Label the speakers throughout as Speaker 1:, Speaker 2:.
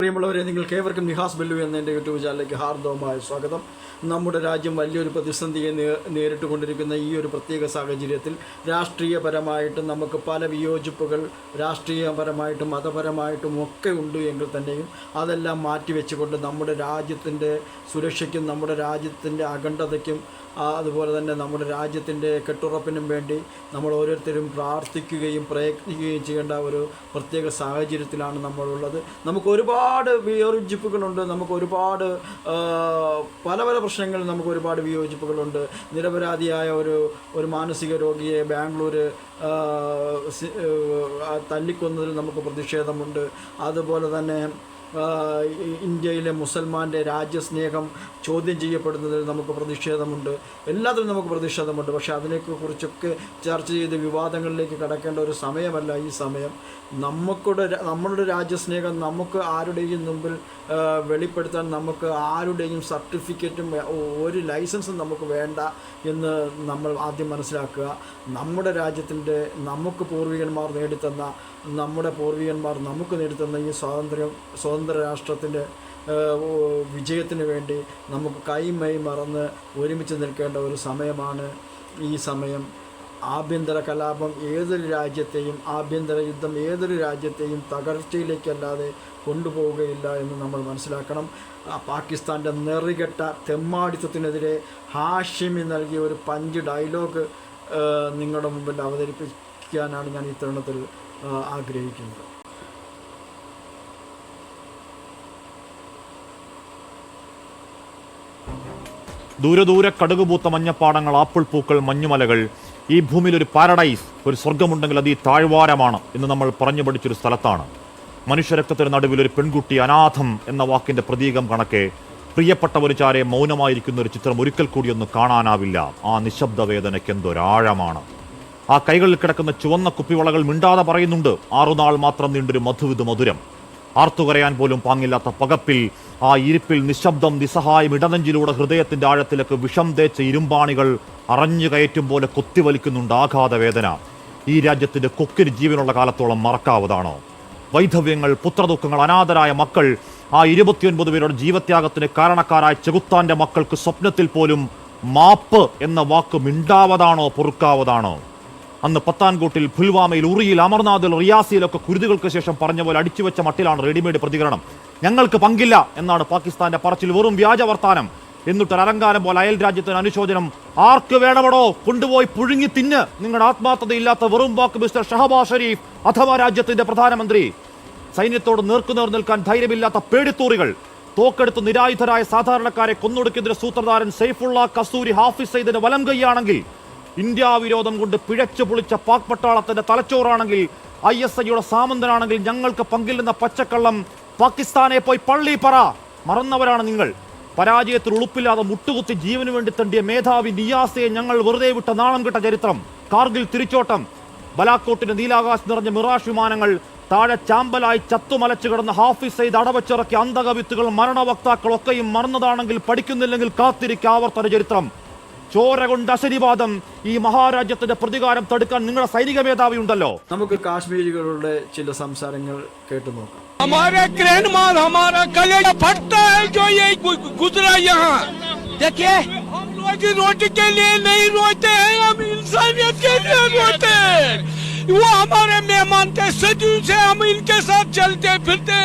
Speaker 1: പ്രിയമുള്ളവരെ നിങ്ങൾക്ക് ഏവർക്കും നിഹാസ് ബെല്ലു എന്ന എന്റെ യൂട്യൂബ് ചാനലിലേക്ക് ഹാർദവമായ സ്വാഗതം. നമ്മുടെ രാജ്യം വലിയൊരു പ്രതിസന്ധിയെ നേരിട്ടുകൊണ്ടിരിക്കുന്ന ഈ ഒരു പ്രത്യേക സാഹചര്യത്തിൽ രാഷ്ട്രീയപരമായിട്ടും നമുക്ക് പല വിയോജിപ്പുകൾ രാഷ്ട്രീയപരമായിട്ടും മതപരമായിട്ടും ഒക്കെ ഉണ്ട് എങ്കിൽ തന്നെയും അതെല്ലാം മാറ്റിവെച്ചുകൊണ്ട് നമ്മുടെ രാജ്യത്തിന്റെ സുരക്ഷയ്ക്കും നമ്മുടെ രാജ്യത്തിന്റെ അഖണ്ഡതയ്ക്കും അതുപോലെ തന്നെ നമ്മുടെ രാജ്യത്തിന്റെ കെട്ടുറപ്പിനും വേണ്ടി നമ്മൾ ഓരോരുത്തരും പ്രാർത്ഥിക്കുകയും പ്രയത്നിക്കുകയും ചെയ്യേണ്ട ഒരു പ്രത്യേക സാഹചര്യത്തിലാണ് നമ്മളുള്ളത്. നമുക്ക് ഒരുപാട് വിയോജിപ്പുകളുണ്ട്. നമുക്ക് ഒരുപാട് പല പല പ്രശ്നങ്ങൾ നമുക്ക് ഒരുപാട് വിയോജിപ്പുകളുണ്ട്. നിരപരാധിയായ ഒരു ഒരു മാനസിക രോഗിയെ ബാംഗ്ലൂർ തല്ലിക്കൊന്നതിൽ നമുക്ക് പ്രതിഷേധമുണ്ട്. അതുപോലെ തന്നെ ഇന്ത്യയിലെ മുസൽമാന്റെ രാജ്യസ്നേഹം ചോദ്യം ചെയ്യപ്പെടുന്നതിൽ നമുക്ക് പ്രതിഷേധമുണ്ട്. എല്ലാത്തിലും നമുക്ക് പ്രതിഷേധമുണ്ട്. പക്ഷേ അതിനെക്കുറിച്ചൊക്കെ ചർച്ച ചെയ്ത് വിവാദങ്ങളിലേക്ക് കടക്കേണ്ട ഒരു സമയമല്ല ഈ സമയം. നമുക്കുടെ നമ്മളുടെ രാജ്യസ്നേഹം നമുക്ക് ആരുടെയും മുമ്പിൽ വെളിപ്പെടുത്താൻ നമുക്ക് ആരുടെയും സർട്ടിഫിക്കറ്റും ഒരു ലൈസൻസും നമുക്ക് വേണ്ട എന്ന് നമ്മൾ ആദ്യം മനസ്സിലാക്കുക. നമ്മുടെ രാജ്യത്തിന്റെ നമുക്ക് പൂർവികന്മാർ നേടിത്തന്ന നമ്മുടെ പൂർവികന്മാർ നമുക്ക് നേടിത്തന്ന ഈ സ്വാതന്ത്ര്യം സ്വതന്ത്ര രാഷ്ട്രത്തിന്റെ വിജയത്തിന് വേണ്ടി നമുക്ക് കൈമൈ മറന്ന് ഒരുമിച്ച് നിൽക്കേണ്ട ഒരു സമയമാണ് ഈ സമയം. ആഭ്യന്തര കലാപം ഏതൊരു രാജ്യത്തെയും ആഭ്യന്തര യുദ്ധം ഏതൊരു രാജ്യത്തെയും തകർച്ചയിലേക്കല്ലാതെ കൊണ്ടുപോവുകയില്ല എന്ന് നമ്മൾ മനസ്സിലാക്കണം. പാകിസ്ഥാന്റെ നെറികെട്ട തെമ്മാടിത്തത്തിനെതിരെ ഹാഷിമി നൽകിയ ഒരു പഞ്ച് ഡയലോഗ് നിങ്ങളുടെ മുമ്പിൽ അവതരിപ്പിക്കാനാണ് ഞാൻ ഈ തരുണത്തിൽ ആഗ്രഹിക്കുന്നത്.
Speaker 2: ദൂരെ ദൂരെ കടുകുപൂത്ത മഞ്ഞപ്പാടങ്ങൾ ആപ്പിൾ പൂക്കൾ മഞ്ഞുമലകൾ. ഈ ഭൂമിയിൽ ഒരു പാരഡൈസ് ഒരു സ്വർഗമുണ്ടെങ്കിൽ അത് ഈ താഴ്വാരമാണ് എന്ന് നമ്മൾ പറഞ്ഞു പഠിച്ചൊരു സ്ഥലത്താണ്. മനുഷ്യരക്തത്തിന് നടുവിൽ ഒരു പെൺകുട്ടി അനാഥം എന്ന വാക്കിന്റെ പ്രതീകം കണക്കെ പ്രിയപ്പെട്ടവരുചാരെ മൗനമായിരിക്കുന്ന ഒരു ചിത്രം ഒരിക്കൽ കൂടി ഒന്ന് കാണാനാവില്ല. ആ നിശബ്ദ വേദനയ്ക്ക് എന്തൊരാഴമാണ്. ആ കൈകളിൽ കിടക്കുന്ന ചുവന്ന കുപ്പിവളകൾ മിണ്ടാതെ പറയുന്നുണ്ട് ആറുനാൾ മാത്രം നീണ്ടൊരു മധുവിധ മധുരം. ആർത്തുകരയാൻ പോലും പാങ്ങില്ലാത്ത പകപ്പിൽ ആ ഇരിപ്പിൽ നിശബ്ദം നിസ്സഹായം ഇടനെഞ്ചിലൂടെ ഹൃദയത്തിന്റെ ആഴത്തിലേക്ക് വിഷം തേച്ച ഇരുമ്പാണികൾ അറഞ്ഞു കയറ്റും പോലെ കൊത്തിവലിക്കുന്നുണ്ട് ആഘാത വേദന. ഈ രാജ്യത്തിന്റെ കൊക്കിന് ജീവനുള്ള കാലത്തോളം മറക്കാവതാണോ. വൈധവ്യങ്ങൾ പുത്രദുഃഖങ്ങൾ അനാഥരായ മക്കൾ ആ ഇരുപത്തിയൊൻപത് പേരുടെ ജീവത്യാഗത്തിന് കാരണക്കാരായ ചെകുത്താന്റെ മക്കൾക്ക് സ്വപ്നത്തിൽ പോലും മാപ്പ് എന്ന വാക്ക് മിണ്ടാവതാണോ പൊറുക്കാവതാണോ? അന്ന് പത്താൻകോട്ടിൽ പുൽവാമയിൽ ഉറിയിൽ അമർനാഥിൽ റിയാസിയിലൊക്കെ കുരുതുകൾക്ക് ശേഷം പറഞ്ഞ പോലെ അടിച്ചുവെച്ച മട്ടിലാണ് റെഡിമെയ്ഡ് പ്രതികരണം. ഞങ്ങൾക്ക് പങ്കില്ല എന്നാണ് പാകിസ്ഥാന്റെ പറച്ചിൽ. വെറും വ്യാജ വർത്താനം. എന്നിട്ട് അലങ്കാരം പോലെ അയൽ രാജ്യത്തിന് അനുശോചനം. ആർക്ക് വേണമടോ കൊണ്ടുപോയി പുഴുങ്ങി തിന്ന്? നിങ്ങളുടെ ആത്മാർത്ഥതയില്ലാത്ത വെറും വാക്ക് മിസ്റ്റർ ഷഹബാസ് ഷരീഫ് അഥവാ രാജ്യത്തിന്റെ പ്രധാനമന്ത്രി. സൈന്യത്തോട് നേർക്കുനേർ നിൽക്കാൻ ധൈര്യമില്ലാത്ത പേടിത്തൂറികൾ. തോക്കെടുത്ത് നിരായുധരായ സാധാരണക്കാരെ കൊന്നൊടുക്കിയതിന്റെ സൂത്രധാരൻ സൈഫുള്ള കസൂരി ഹാഫിസ് സൈദിന് വലം കൈയാണെങ്കിൽ ഇന്ത്യ വിരോധം കൊണ്ട് പിഴച്ചു പൊളിച്ച പാക് പട്ടാളത്തിന്റെ തലച്ചോറാണെങ്കിൽ ഐ എസ് ഐയുടെ സാമന്തനാണെങ്കിൽ ഞങ്ങൾക്ക് പങ്കില്ലെന്ന പച്ചക്കള്ളം പാകിസ്ഥാനെ പോയി പള്ളി പറ. മറന്നവരാണ് നിങ്ങൾ. പരാജയത്തിൽ ഉളുപ്പില്ലാതെ മുട്ടുകുത്തി ജീവന് വേണ്ടി തണ്ടിയ മേധാവി നിയാസയെ ഞങ്ങൾ വെറുതെ വിട്ട നാണം കിട്ട ചരിത്രം. കാർഗിൽ തിരിച്ചോട്ടം. ബലാക്കോട്ടിന്റെ നീലാകാശ് നിറഞ്ഞ മിറാഷ് വിമാനങ്ങൾ താഴെ ചാമ്പലായി ചത്തുമലച്ചു കിടന്ന ഹാഫിസ് സെയ്ത് അടവച്ചിറക്കിയ അന്തകവിത്തുകൾ മരണവക്താക്കളൊക്കെയും മറന്നതാണെങ്കിൽ പഠിക്കുന്നില്ലെങ്കിൽ കാത്തിരിക്കാവർത്തന ചരിത്രം. ചോര കൊണ്ട് അശനിവാദം ഈ മഹാരാജ്യത്തിന്റെ പ്രതികാരം തടുക്കാൻ നിങ്ങളുടെ സൈനിക മേധാവി ഉണ്ടല്ലോ
Speaker 1: നമുക്ക് കാശ്മീരികളുടെ ചില സംസാരങ്ങൾ കേട്ടു നോക്കാം
Speaker 3: हमारे क्रेन मार हमारा कलेजा फटता है जो ये गु- गुजरा यहाँ देखिए हम रोजी रोटी के लिए नहीं रोते हैं हम इंसानियत के लिए रोते हैं वो हमारे मेहमान थे सदी से हम इनके साथ चलते फिरते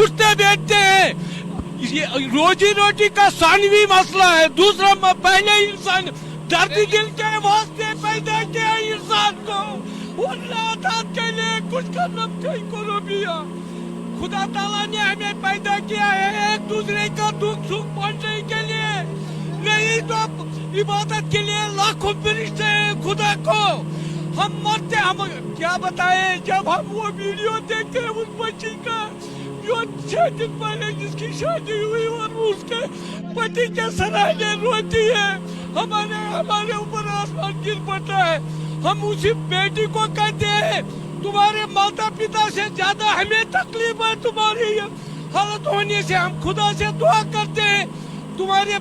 Speaker 3: उठते बैठते हैं ये रोजी रोटी का सानवी मसला है। दूसरा पहले इंसान दर्द दिल के वास्ते पैदा किया इंसान को। के लिए कुछ करना करो भैया खुदा ताला ने हमें पैदा किया है एक दूसरे का दुख सुख पहुँचने के लिए। नहीं तो इबादत के लिए लाखों फरिश्ते खुदा को। हम मरते हम क्या बताए जब हम वो वीडियो देखते हैं उस बच्ची का जो छह दिन पहले जिसकी शादी हुई और वो उसके पति के सराहने रोती है हमारे हमारे ऊपर आसमान गिर पड़ता है हम उसी बेटी को कहते हैं तुम्हारे माता पिता से ज्यादा हमें तकलीफ है तुम्हारी ये हालत होने से हम खुदा से दुआ करते हैं तुम्हारे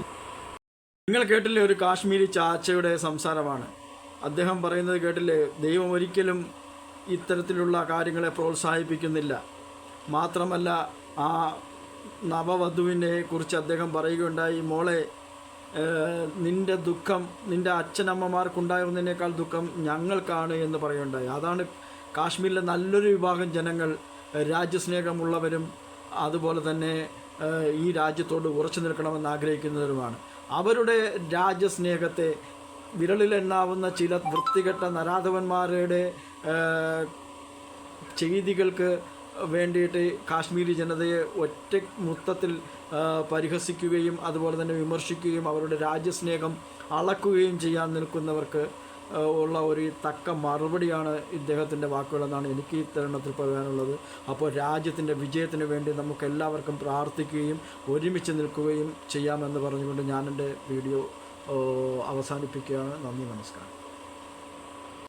Speaker 1: നിങ്ങൾ കേട്ടില്ലേ ഒരു കാശ്മീരി ചാച്ചയുടെ സംസാരമാണ് അദ്ദേഹം പറയുന്നത് കേട്ടില്ലേ? ദൈവം ഒരിക്കലും ഇത്തരത്തിലുള്ള കാര്യങ്ങളെ പ്രോത്സാഹിപ്പിക്കുന്നില്ല. മാത്രമല്ല ആ നവവധുവിനെ കുറിച്ച് അദ്ദേഹം പറയുകയുണ്ടായി മോളെ നിന്റെ ദുഃഖം നിന്റെ അച്ഛനമ്മമാർക്കുണ്ടായിരുന്നതിനേക്കാൾ ദുഃഖം ഞങ്ങൾക്കാണ് എന്ന് പറയുകയുണ്ടായി. അതാണ് കാശ്മീരിലെ നല്ലൊരു വിഭാഗം ജനങ്ങൾ രാജ്യസ്നേഹമുള്ളവരും അതുപോലെ തന്നെ ഈ രാജ്യത്തോട് ഉറച്ചു നിൽക്കണമെന്ന് ആഗ്രഹിക്കുന്നവരുമാണ്. അവരുടെ രാജ്യസ്നേഹത്തെ വിരലിലെണ്ണാവുന്ന ചില വൃത്തികെട്ട നരാധവന്മാരുടെ ചെയ്തികൾക്ക് വേണ്ടിയിട്ട് കാശ്മീരി ജനതയെ ഒറ്റ മുത്തത്തിൽ പരിഹസിക്കുകയും അതുപോലെ തന്നെ വിമർശിക്കുകയും അവരുടെ രാജ്യസ്നേഹം അളക്കുകയും ചെയ്യാൻ നിൽക്കുന്നവർക്ക് ഉള്ള ഒരു തക്ക മറുപടിയാണ് ഇദ്ദേഹത്തിന്റെ വാക്കുകളെന്നാണ് എനിക്ക് ഈ തരുണത്തിൽ പറയാനുള്ളത്. അപ്പോൾ രാജ്യത്തിന്റെ വിജയത്തിന് വേണ്ടി നമുക്ക് എല്ലാവർക്കും പ്രാർത്ഥിക്കുകയും ഒരുമിച്ച് നിൽക്കുകയും ചെയ്യാമെന്ന് പറഞ്ഞുകൊണ്ട് ഞാൻ എന്റെ വീഡിയോ അവസാനിപ്പിക്കുകയാണ്. നന്ദി നമസ്കാരം.